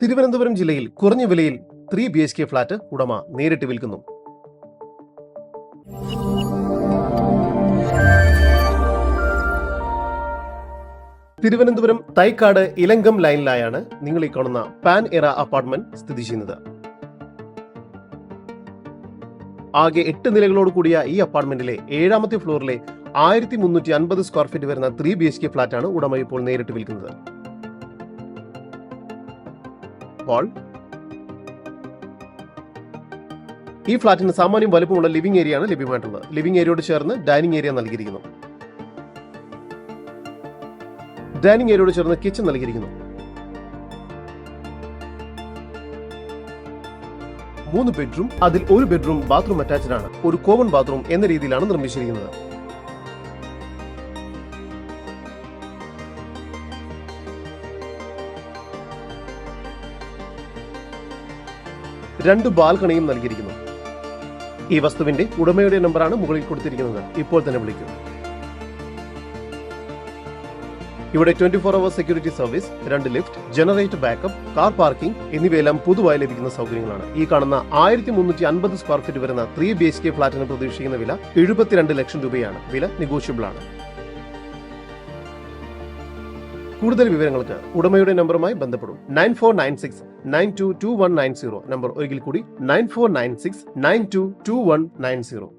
തിരുവനന്തപുരം ജില്ലയിൽ കുറഞ്ഞ വിലയിൽ three B H K flat ഉടമ നേരിട്ട് വിൽക്കുന്നു. തിരുവനന്തപുരം തൈക്കാട് ഇലങ്കം ലൈനിലായാണ് നിങ്ങൾ ഈ കാണുന്ന പാൻ എറ അപ്പാർട്ട്മെന്റ് സ്ഥിതി ചെയ്യുന്നത്. ആകെ എട്ട് നിലകളോട് കൂടിയ ഈ അപ്പാർട്ട്മെന്റിലെ ഏഴാമത്തെ ഫ്ലോറിലെ ആയിരത്തി മുന്നൂറ്റി അൻപത് സ്ക്വയർ ഫീറ്റ് വരുന്ന ത്രീ ബി എച്ച് കെ ഫ്ളാറ്റാണ് ഉടമ ഇപ്പോൾ നേരിട്ട് വിൽക്കുന്നത്. അപ്പോൾ ഈ ഫ്ളാറ്റിന് സാമാന്യം വലുപ്പമുള്ള ലിവിംഗ് ഏരിയയാണ് ലഭ്യമായിട്ടുള്ളത്. ലിവിംഗ് ഏരിയയോട് ചേർന്ന് ഡൈനിങ് ഏരിയ നൽകിയിരിക്കുന്നു. ഡൈനിങ് ഏരിയയോട് ചേർന്ന് കിച്ചൺ നൽകിയിരിക്കുന്നു. മൂന്ന് ബെഡ്റൂം അതിൽ ഒരു ബെഡ്റൂം ബാത്റൂം അറ്റാച്ച്ഡ് ആണ്. ഒരു കോമൺ ബാത്റൂം എന്ന രീതിയിലാണ് നിർമ്മിച്ചിരിക്കുന്നത്. രണ്ട് ബാൽക്കണിയും നൽകിയിരിക്കുന്നു. ഈ വസ്തുവിന്റെ ഉടമയുടെ നമ്പറാണ് മുകളിൽ കൊടുത്തിരിക്കുന്നത്. ഇപ്പോൾ തന്നെ വിളിക്കും. ഇവിടെ twenty four hour security service രണ്ട് lift generator backup car parking എന്നിവയെല്ലാം പൊതുവായി ലഭിക്കുന്ന സൗകര്യങ്ങളാണ്. ഈ കാണുന്ന ആയിരത്തി മുന്നൂറ്റി അൻപത് സ്ക്വയർ ഫീറ്റ് വരുന്ന ത്രീ ബി എച്ച് കെ ഫ്ളാറ്റിന് പ്രതീക്ഷിക്കുന്ന വില എഴുപത്തിരണ്ട് ലക്ഷം രൂപയാണ്. വില നെഗോഷ്യബിൾ ആണ്. കൂടുതൽ വിവരങ്ങൾക്ക് ഉടമയുടെ നമ്പറുമായി ബന്ധപ്പെടും. Nine four nine six nine two two one nine zero. Number ഒരിക്കൽ കൂടി nine four nine six nine two two one nine zero.